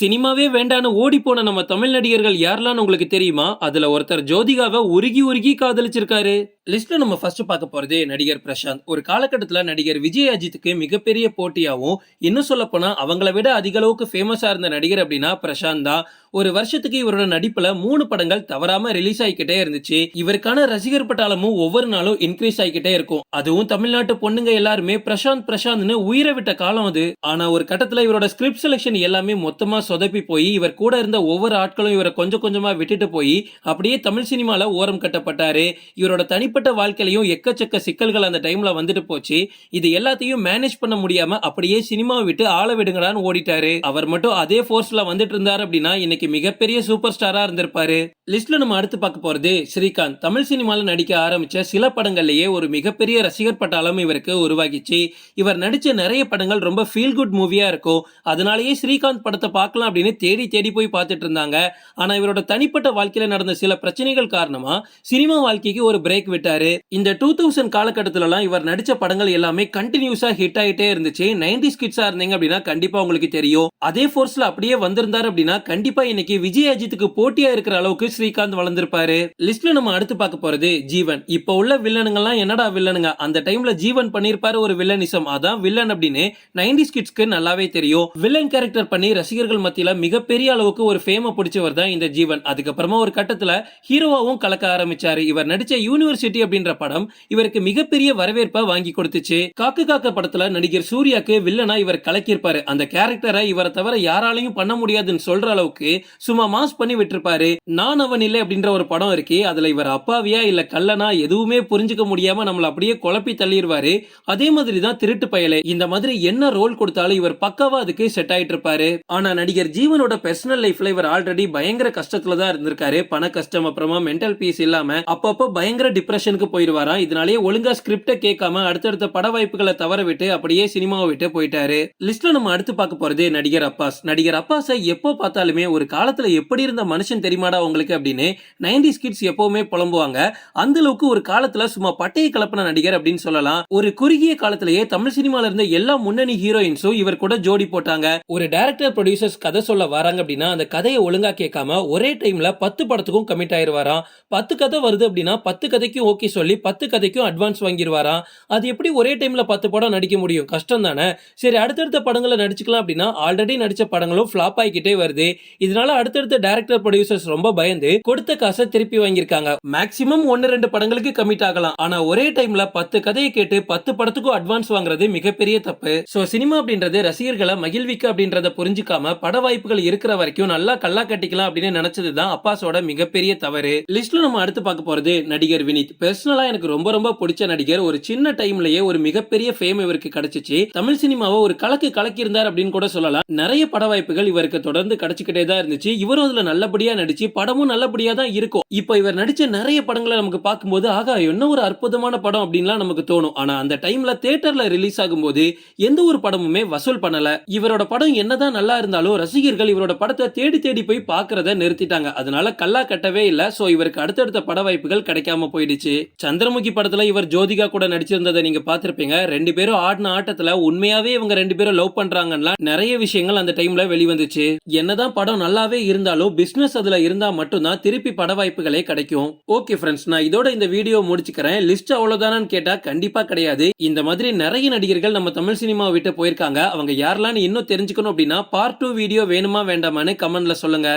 சினிமாவே வேண்டான்னு ஓடி போன நம்ம தமிழ் நடிகர்கள் யாரெல்லாம் உங்களுக்கு தெரியுமா? அதுல ஒருத்தர் ஜோதிகாவை உருகி உருகி காதலிச்சிருக்காரு. லிஸ்ட்ல நம்ம ஃபர்ஸ்ட் பார்க்க போறதே நடிகர் பிரசாந்த். ஒரு காலகட்டத்துல நடிகர் விஜய் அஜித்துக்கு மிகப்பெரிய போட்டியாகவும் இன்னும் சொல்ல போனா அவங்கள விட அதிக அளவுக்கு ஃபேமஸா இருந்த நடிகர் அப்படின்னா பிரசாந்த் தான். ஒரு வருஷத்துக்கு இவரோட நடிப்புல மூணு படங்கள் தவறாம ரிலீஸ் ஆகிக்கிட்டே இருந்துச்சு. இவருக்கான ரசிகர் பட்டாளமும் ஒவ்வொரு நாளும் இன்க்ரீஸ் ஆகிக்கிட்டே இருக்கும். அதுவும் தமிழ்நாட்டு பொண்ணுங்க எல்லாருமே பிரசாந்த் பிரசாந்த்னு உயிரை விட்ட காலம் அது. ஆனா ஒரு கட்டத்துல இவரோட ஸ்கிரிப்ட் செலெக்ஷன் எல்லாமே மொத்தமா சொதப்பி போய் இவர் கூட இருந்த ஒவ்வொரு ஆட்களும் இவரை கொஞ்சம் கொஞ்சமா விட்டுட்டு போய் அப்படியே தமிழ் சினிமால ஓரம் கட்டப்பட்டாரு. இவரோட தனிப்பட்ட வாழ்க்கையிலையும் எக்கச்சக்க சிக்கல்கள் அந்த டைம்ல வந்துட்டு போச்சு. இது எல்லாத்தையும் மேனேஜ் பண்ண முடியாம அப்படியே சினிமாவை விட்டு ஆள விடுங்கடான்னு ஓடிட்டாரு. அவர் மட்டும் அதே ஃபோர்ஸ்ல வந்துட்டு இருந்தார் அப்படின்னா இன்னைக்கு மிகப்பெரிய சூப்பர் ஸ்டாரா இருந்திருப்பாரு. லிஸ்ட்ல நம்ம அடுத்து பார்க்க போறது ஸ்ரீகாந்த். தமிழ் சினிமால நடிக்க ஆரம்பிச்ச சில படங்கள்லயே ஒரு மிகப்பெரிய ரசிகர் பட்டாளம் இவருக்கு உருவாகிச்சு. இவர் நடிச்ச நிறைய படங்கள் ரொம்ப ஃபீல் குட் மூவியா இருக்கும். அதனாலேயே ஸ்ரீகாந்த் படத்தை பார்க்க பார்க்கலாம் அப்படின்னு தேடி தேடி போய் பார்த்துட்டு இருந்தாங்க. ஆனால் இவரோட தனிப்பட்ட வாழ்க்கையில் நடந்த சில பிரச்சனைகள் காரணமாக சினிமா வாழ்க்கைக்கு ஒரு பிரேக் விட்டாரு. இந்த டூ தௌசண்ட் காலகட்டத்திலலாம் இவர் நடித்த படங்கள் எல்லாமே கண்டினியூஸாக ஹிட் ஆகிட்டே இருந்துச்சு. நைன்டி ஸ்கிட்ஸா இருந்தீங்க அப்படின்னா கண்டிப்பாக உங்களுக்கு தெரியும். அதே ஃபோர்ஸில் அப்படியே வந்திருந்தார் அப்படின்னா கண்டிப்பாக இன்னைக்கு விஜய் அஜித்துக்கு போட்டியாக இருக்கிற அளவுக்கு ஸ்ரீகாந்த் வளர்ந்துருப்பாரு. லிஸ்ட்ல நம்ம அடுத்து பார்க்க போறது ஜீவன். இப்போ உள்ள வில்லனுங்கெல்லாம் என்னடா வில்லனுங்க? அந்த டைம்ல ஜீவன் பண்ணியிருப்பாரு ஒரு வில்லனிசம். அதான் வில்லன் அப்படின்னு நைன்டி ஸ்கிட்ஸ்க்கு நல்லாவே தெரியும். வில்லன் கேரக்டர் பண்ணி ரசிகர்கள் மத்தியில் மிகப்பெரிய அளவுக்கு ஒரு ஃபேமை பிடிச்சவர் தான் இந்த ஜீவன். அதுக்கப்புறமா ஒரு கட்டத்தில் ஹீரோவாகவும் கலக்க ஆரம்பிச்சாரு. இவர் நடிச்ச யூனிவர்சிட்டி அப்படின்ற படம் இவருக்கு மிகப்பெரிய வரவேற்பை வாங்கி கொடுத்துச்சு. காக்கு காக்க படத்துல நடிகர் சூர்யாக்கு வில்லனா இவர் கலக்கியிருப்பாரு. அந்த கேரக்டரை இவரை தவிர யாராலையும் பண்ண முடியாதுன்னு சொல்ற அளவுக்கு சும்மா மாஸ் பண்ணி விட்டுருப்பாரு. நான் அவன் இல்லை அப்படின்ற ஒரு படம் இருக்கு அதுல இவர் அப்பாவியா இல்ல கல்லனா எதுவுமே புரிஞ்சுக்க முடியாம நம்மள அப்படியே குழப்பி தள்ளிடுவாரு அதே மாதிரி தான் திருட்டு பயலே. இந்த மாதிரி என்ன ரோல் கொடுத்தாலும் இவர் பக்காவா அதுக்கு செட் ஆயிட்டு இருப்பாரு ஆனா நடிகர் ஜீவனோட பர்சனல் லைஃப்ல இவர் ஆல்ரெடி பயங்கர கஷ்டத்துல தான் இருந்திருக்காரு. பண கஷ்டம் அப்புறமா மென்டல் பீஸ் இல்லாம அப்பப்போ பயங்கர டிப்ரெஷனுக்கு போயிருவாராம் இதனாலேயே ஒழுங்கா ஸ்கிரிப்ட கேட்காம அடுத்தடுத்த பட வாய்ப்புகளை தவற விட்டு அப்படியே சினிமாவை விட்டு போயிட்டாரு. லிஸ்ட்ல நம்ம அடுத்து பார்க்க போறது நடிகர் அப்பாஸ். நடிகர் அப்பாஸை எப்போ பார்த்தாலுமே ஒரு காலத்துல எப்படி இருந்த மனுஷன் தெரியுமாடா உங்களுக்கு அப்படின்னு நைன்டி கிட்ஸ் எப்பவுமே புலம்புவாங்க. அந்த அளவுக்கு ஒரு காலத்துல சும்மா பட்டையை கலப்பின நடிகர் அப்படின்னு சொல்லலாம். ஒரு குறுகிய காலத்திலேயே தமிழ் சினிமால இருந்த எல்லா முன்னணி ஹீரோயின்ஸும் இவர் கூட ஜோடி போட்டாங்க. ஒரு டைரக்டர் ப்ரொடியூசர்ஸ் கதை சொல்ல வராங்க அப்படின்னா அந்த கதையை ஒழுங்கா கேட்காம ஒரே டைம்ல பத்து படத்துக்கும் கமிட் ஆயிருவாராம். பத்து கதை வருது அப்படின்னா பத்து கதைக்கும் ஓகே சொல்லி பத்து கதைக்கும் அட்வான்ஸ் வாங்கிடுவாராம் அது எப்படி ஒரே டைம்ல பத்து படம் நடிக்க முடியும்? கஷ்டம் தானே? சரி அடுத்தடுத்த படங்களை நடிச்சுக்கலாம் அப்படின்னா ஆல்ரெடி நடிச்ச படங்களும் ஃபிளாப் ஆகிக்கிட்டே வருது. இதனால அடுத்தடுத்த டைரக்டர் ப்ரொடியூசர்ஸ் ரொம்ப பயந்து கொடுத்த காசை திருப்பி வாங்கியிருக்காங்க. மேக்சிமம் ஒன்னு ரெண்டு படங்களுக்கு கமிட் ஆகலாம். ஆனா ஒரே டைம்ல பத்து கதையை கேட்டு பத்து படத்துக்கும் அட்வான்ஸ் வாங்குறது மிகப்பெரிய தப்பு. சோ சினிமா அப்படின்றது ரசிகர்களை மகிழ்விக்க அப்படின்றத புரிஞ்சுக்காம பட வாய்ப்புகள் இருக்கிற வரைக்கும் நல்லா கல்லா கட்டிக்கலாம் அப்படின்னு நினைச்சதுதான் அப்பாஸோட மிகப்பெரிய தவறு. லிஸ்ட்ல நம்ம அடுத்து பார்க்க போறது நடிகர் வினித். பர்சனலா எனக்கு ரொம்ப ரொம்ப பிடிச்ச நடிகர். ஒரு சின்ன டைம்லயே ஒரு மிகப்பெரிய ஃபேம் இவருக்கு கிடைச்சிச்சு. தமிழ் சினிமாவை ஒரு கலக்கு கலக்கி இருந்தார் அப்படின்னு கூட சொல்லலாம். நிறைய பட வாய்ப்புகள் இவருக்கு தொடர்ந்து கிடைச்சிக்கிட்டே தான் இருந்துச்சு. இவரும் அதுல நல்லபடியா நடிச்சு படமும் நல்லபடியா தான் இருக்கும். இப்போ இவர் நடிச்ச நிறைய படங்களை நமக்கு பார்க்கும்போது ஆகா என்ன ஒரு அற்புதமான படம் அப்படின்லாம் நமக்கு தோணும். ஆனா அந்த டைம்ல தேட்டர்ல ரிலீஸ் ஆகும்போது எந்த ஒரு படமுமே வசூல் பண்ணல. இவரோட படம் என்னதான் நல்லா இருந்தாலும் ரசிகர்கள் இவரோட படத்தை தேடி தேடி போய் பார்க்கறத நிறுத்திட்டாங்க. அதனால கல்லா கட்டவே இல்ல. சோ இவருக்கு அடுத்தடுத்த பட வாய்ப்புகள் கிடைக்காம போயிடுச்சு. சந்திரமுகி படத்துல இவர் ஜோதிகா கூட நடிச்சிருந்ததை நீங்க பார்த்திருப்பீங்க. ரெண்டு பேரும் ஆடின ஆட்டத்துல உண்மையாவே இவங்க ரெண்டு பேரும் லவ் பண்றாங்கன்னா நிறைய விஷயங்கள் அந்த டைம்ல வெளிவந்துச்சு. என்னதான் படம் நல்லாவே இருந்தாலும் பிசினஸ் அதுல இருந்தா மட்டும்தான் திருப்பி பட வாய்ப்புகளே கிடைக்கும். ஓகே ஃப்ரெண்ட்ஸ் நான் இதோட இந்த வீடியோ முடிச்சுக்கிறேன். லிஸ்ட் அவ்வளவுதானு கேட்டா கண்டிப்பா கிடையாது. இந்த மாதிரி நிறைய நடிகர்கள் நம்ம தமிழ் சினிமா விட்டு போயிருக்காங்க. அவங்க யாரெல்லாம் இன்னும் தெரிஞ்சுக்கணும் அப்படின்னா பார்ட் டூ வீடியோ வேணுமா வேண்டாமான்னு கமெண்ட்ல சொல்லுங்க.